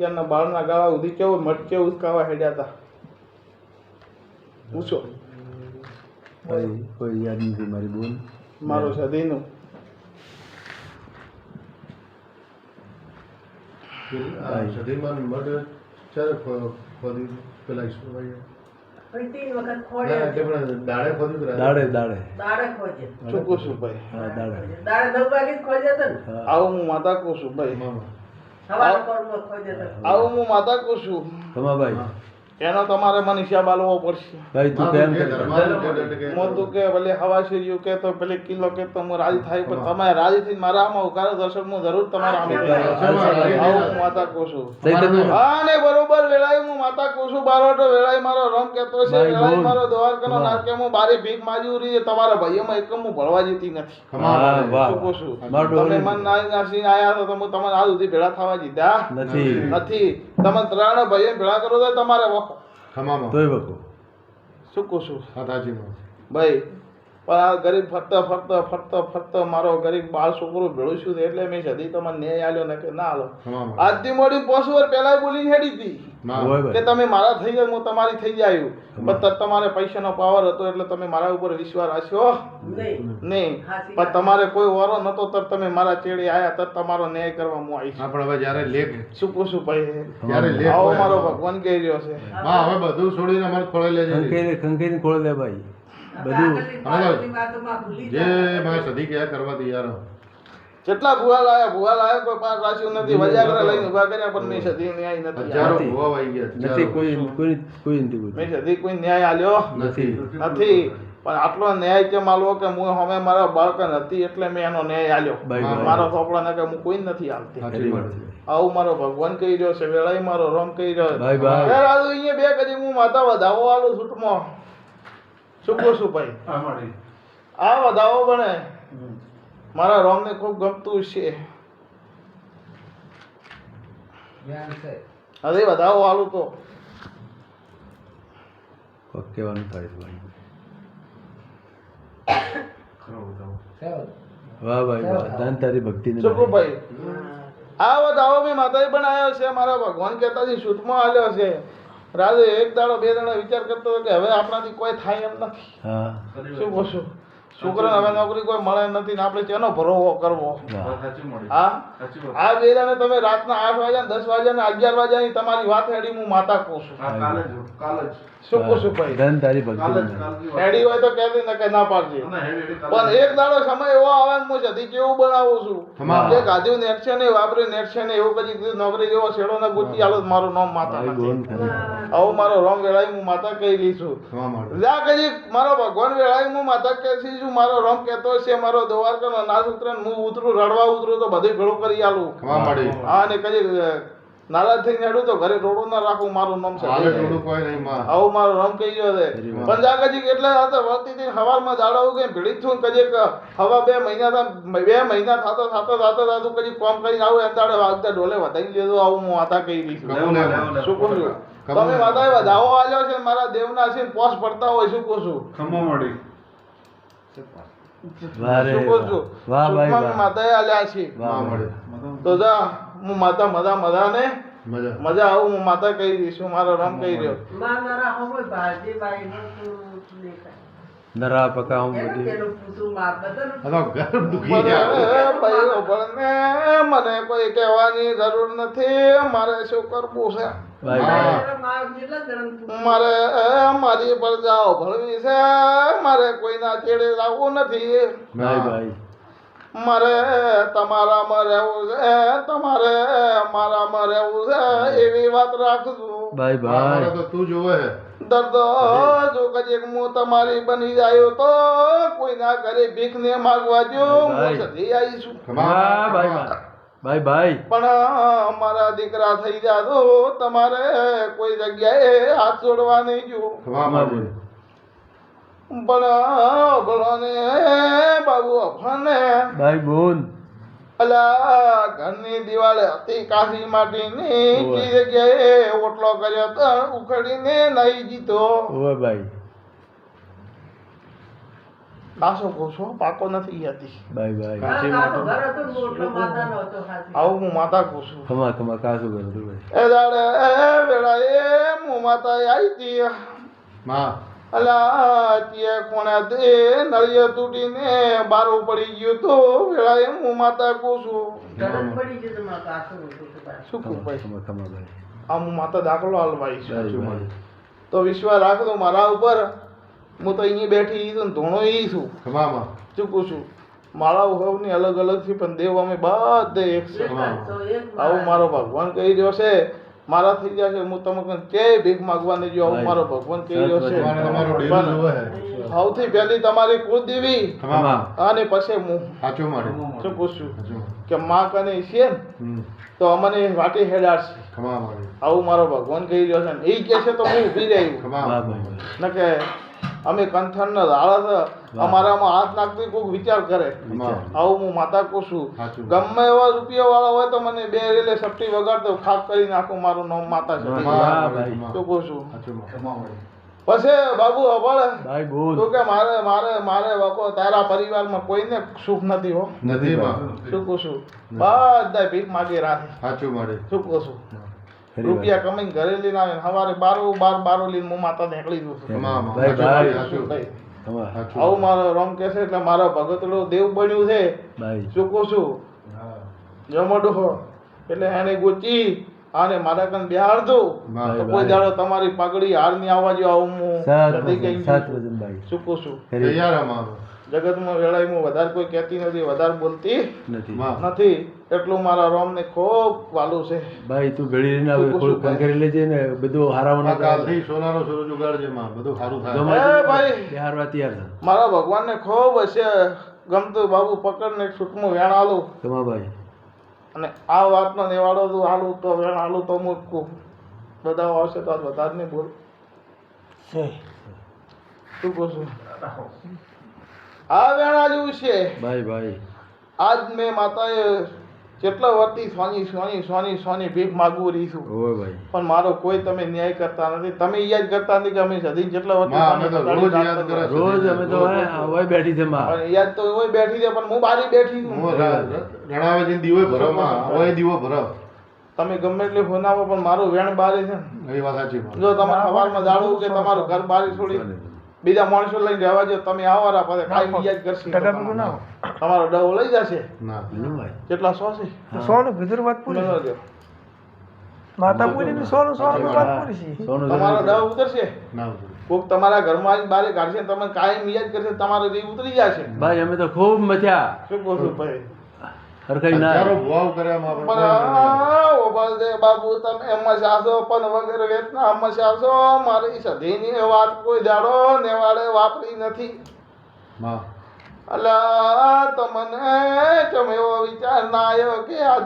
અત્યારના બાળના ગાળા સુધી કેવું મટકે ઉસકાવા હેડ્યા હતા પૂછો. ભાઈ કોઈ યાદ નથી મારી બોલ મારો સદીનું સધીમાં મઢ ચારે ખો- પેલા આવું હું માતા કહું છું ભાઈ. આવું હું માતા કહું છું. ખમાભાઈ એનો તમારે મને હિસાબ આલવો પડશે. ભાઈ તું કેમ હું તું કે ભલે હવા શેરીઓ કે તો ભલે કિલો કે તો હું રાજી થાય પણ તમે રાજી થઈને મારા આમાં ઉકારો દર્શન હું જરૂર તમારા આમે હા, આવું માતા છું. હા ને બરોબર વેળાએ હું માતા કહું બારોટો વેળાએ મારો રંગ કેતો છે ભાઈ વેળાએ મારો દ્વારકાનો કનો નાકે હું બારી ભીખ માજી રહી તમારા ભાઈઓમાં એકમ હું ભળવા જતી નથી. ખમા હા, મારે. વાહ. શું કહું તમે મન નાઈ નાસી આયા તો તમે તમારે આજ સુધી ભેળા થવા દીધા? નથી. નથી. તમે ત્રણ ભાઈઓ ભેળા કરો તો તમારે ખમામાં. તોય બકો શું કહું છું? હા, ભાઈ પણ આ ગરીબ ફરતા ફરતા ફરતા ફરતા મારો ગરીબ બાળ છોકરો ભેળું છું એટલે મેં સદી તમને ન્યાય આલ્યો ને કે ના આલો આજથી મોડી પોસ વર પેલા બોલી હેડી હતી. કે તમે મારા થઈ ગયા હું તમારી થઈ જાય. પણ ત- તમારે પૈસાનો પાવર હતો એટલે તમે મારા ઉપર વિશ્વાસ રાખ્યો. નહીં. નહીં. પણ તમારે કોઈ વારો નતો તો તમે મારા ચેડે આયા તો તમારો ન્યાય કરવા હું આવીશ પણ હવે જ્યારે લેખ શું પૂછું ભાઈ? જ્યારે લેખ આવો મારો ભગવાન કહી રહ્યો છે. હા હવે બધું છોડીને અમારે ખોળે લેજે. ખંખેરી ખંખેરી ખોળ દે ભાઈ. બધું. આગળની પાછળની વાતોમાં ભૂલી જે મારે સધી કહ્યા કરવા તૈયાર કેટલા ભૂવા લાયા? ભૂવા લાયા કોઈ પાર રાખ્યું નથી? વજાગરા લઈને ઊભા કર્યા પણ મેં સદી ન્યાય નથી હજારો નથી. ભુવાઓ ગયા નથી કોઈ કોઈ કોઈ નથી કોઈ. મેં સદી કોઈ ન્યાય આલ્યો? નથી. નથી. પણ આટલો ન્યાય કેમ આલવો કે હું હવે મારા બાળક નથી એટલે મેં એનો ન્યાય આલ્યો. મારો ચોપડા ને કે હું કોઈ નથી આલતી. આવું મારો ભગવાન કહી રહ્યો છે વેળાઈ મારો રમ કહી રહ્યો અહીંયા બે કદી હું માતા વધાવો આલું છૂટમાં. શું કહું છું ભાઈ આ વધાવો બને. મારા રોમને ખૂબ ગમતું છે. અરે વધાવો આલું તો. કહેવાનું થાય છે ભાઈ. વાહ ભાઈ વાહ ધન તારી ભક્તિ ને ભાઈ આ વધાવો મેં માતાજી પણ આવ્યો છે. મારા ભગવાન કહેતા છે છૂટમાં આલ્યો છે. રાજુ એક દાડો બે દાડો વિચાર કરતો હતો કે હવે આપણાથી કોઈ થાય એમ નથી. શું કહું છું છોકરાને હવે નોકરી કોઈ મળે નથી ને આપણે તેનો ભરોવો કરવો? હા. આ બેરાને તમે રાતના આઠ વાગ્યા ને દસ વાગ્યા ને અગિયાર વાગ્યા ની તમારી વાત હેડી હું માતા કહું છું. શું કહું છું ભાઈ? ધન તારી ભક્તિને હેડી હોય તો કહેતી ને કે ના પાડજે પણ એક દાડો સમય એવો આવે ને હું જતી કેવું બનાવું છું. જે ગાજુ નેટ છે ને વાપરી નેટ છે ને એવું પછી નોકરી જેવો છેડો ને ગુચી આલો મારું નામ માતા આવું મારો રોંગ વેળાઈ હું માતા કહી ખમા જ્યાં કદી મારો ભગવાન વેળાઈ હું માતા કહી છું મારો રોમ કહેતો છે મારો દ્વારકાનો નાશ ઉતરે હું ઉતરું રડવા ઉતરું તો બધું ભેળું કરી આલું. હા ને કદી નારાજ થઈને હેડું તો ઘરે રોડું ના રાખું મારું નામ છે. આવું મારો રમ કહી ગયો છે. પણ જાગજી એટલે હતા વળતી હતી હવારમાં જાડાવું ઉગે ભીડી છું કજે હવા બે મહિના બે મહિના થતો થતો થતો થતો કદી કોમ કરીને આવું એમ તાડે વાગતા ડોલે વધારી લીધું આવું હું માતા કહી હે. શું કહું છું તમે. માતાએ વધાવો આલ્યો છે મારા દેવના છે ને પોસ પડતા હોય શું કહું છું? વાહ રે શું કહું છું? વાહ. ભાઈ સુખમાં વાહ. માતાએ આલ્યા છે. વાહમાં મળે. તો જા હું માતા મજા મજા. ને મજા. આવું હું માતા કહી મારો રામ કહી રહ્યો. નરા પકા હું બધી મને કોઈ કહેવાની જરૂર નથી મારે શું કરવું છે? મારે મારી પ્રજાઓ ભણવી છે. મારે કોઈના છેડે લાવવું નથી. ભાઈ ભાઈ મારે તમારામાં રહેવું છે તમારે મારામાં રહેવું છે એવી વાત રાખજો. ભાઈ ભાઈ તો તું જોવે દર્દ જો કજેક હું તમારી બની જાયો તો કોઈના ઘરે ભીખ ને માગવા જો હું. સધી આવીશું. ભાઈ ભાઈ. ભાઈ ભાઈ પણ અમારા દીકરા થઈ જાતો તમારે કોઈ જગ્યાએ હાથ જોડવા નહીં જો. પણ ભણોને બાબુ અફાને ભાઈ બોલ. અલા ઘરની દિવાળે હતી કાશી માટીની. જગ્યાએ ઓટલો કર્યો તો ઉખડીને નહીં જીતો. ભાઈ કાસો કોસો પાકો નથી જતી બાય બાય. આવું હું માતા છું ખમા ખમા કાશું કરું એ દાડે એ વેળા એ હું માતા આવી હતી માં. અલા ત્યાં કોણે દે નળિયો તૂટીને બારું પડી ગયું તો વેળા એ હું માતા તો પાછું. શું કહું ભાઈ? આ હું માતા દાખલો હાલ ભાઈ તો વિશ્વાસ રાખજો મારા ઉપર. હું તો અહીંયા બેઠી છું ને ધોણો એ છું. ચૂકું છું? મારા સૌની અલગ અલગ છે પણ દેવ અમે બધે એક છે. આવું મારો ભગવાન કહી રહ્યો છે. મારા થઈ ગયા છે હું તમે કે ભીખ માગવાની જો આવું મારો ભગવાન કહી રહ્યો છે. સૌથી પહેલી તમારી કુળદેવી. દેવી અને પછી હું. સાચું મારું શું પૂછું કે માં કને છે ને તો અમને વાટી હેડાડશે છે. આવું મારો ભગવાન કહી રહ્યો છે ને એ કે છે તો હું ઊભી રહ્યું ન કે અમે કંઠન ન અમારામાં હાથ નાખતી કોઈક વિચાર કરે. આવું હું માતા કહું છું ગમે એવા રૂપિયા વાળા હોય તો મને બે રેલે સપટી વગાડતો ખાક કરી નાખું મારું નામ માતા છે. શું કહું છું પછી બાબુ અભળ. તો તું કે મારે મારે મારે વખો તારા પરિવારમાં કોઈને સુખ નથી હો. નથી શું કહું છું બધા ભીખ માગી રાખે સાચું મળે શું કહું છું. રૂપિયા કમાઈને ઘરે લઈને આવે સવારે બારો બાર બારો લઈને હું માતા નીકળી દઉં છું. આવું મારો રામ કે છે એટલે મારો ભગતડો દેવ બન્યું છે. ચૂકું છું? જમડો એટલે એને ગોચી અને મારા કન બિહાર દો કોઈ દાડો તમારી પગડી હારની આવવા જો આવું હું. સાત છું. તૈયારમાં. જગતમાં વેળાઈમાં વધારે કોઈ કહેતી નથી વધારે બોલતી નથી. એટલું મારા રોમને ખૂબ વાલું છે. ભાઈ તું આવે શું થોડું ભાઈ? લેજે ને બધું હારાવાનું કાલથી સોનાનો સૂરજ ઉગાડજે માં બધું સારું થાય. ભાઈ. બિહારવા તૈયાર છે મારા ભગવાનને ખૂબ હશે. ગમતું બાબુ પકડને એક છૂટમું વેણ આલું. તમા ભાઈ. અને આ વાતનો નિવાડો તું આલું તો વેણ આલું તો મૂકું. બધા આવશે તો વધારે નહીં બોલ. શું કહું છું? આ વેણ જેવું છે. ભાઈ ભાઈ આજ મેં માતાએ કેટલા વર્ષથી સોની સોની સોની સોની ભીખ માગવું રહી છું. ભાઈ. પણ મારો કોઈ તમે ન્યાય કરતા નથી. તમે યાદ કરતા નથી કે અમે સદી જેટલા વર્ષથી અમે રોજ યાદ કરે છે. રોજ અમે તો હવે બેઠી છે માં. પણ યાદ તો હોય બેઠી છે પણ હું બારી બેઠી છું. રણાવે જઈને દીવો ભરો હોય દીવો ભરો. તમે ગમે એટલે હોનાવો પણ મારું વેણ બારે છે એ વાત સાચી જો તમારે સવારમાં જાણવું કે તમારું ઘર બારી છોડી. બીજા માણસો લઈને રહેવા જો તમે આવો રા પાસે કાંઈ યાદ કરશે તમારો. ડવો લઈ જશે. ના ભાઈ કેટલા સો છે? સોનું કીધું વાત પૂરી જો. માતા પૂરી ને સોનું સોનું વાત પૂરી છે. તમારો જરૂર ઉતરશે. ના કોક તમારા ઘરમાં આવીને બારે કાઢશે તમે કાયમ યાદ કરશે તમારો રી ઉતરી જશે. ભાઈ અમે તો ખૂબ મજા શું કહું છું ભાઈ? હરખાઈ ના કર્યા આ બાબુ તમે મસાસો પણ વગર વેતના મસાસો મારી સધીની વાત કોઈ દાડો નેવાડે વાપરી નથી. અલા તમને તમે એવો વિચાર ના આવ્યો કે આજ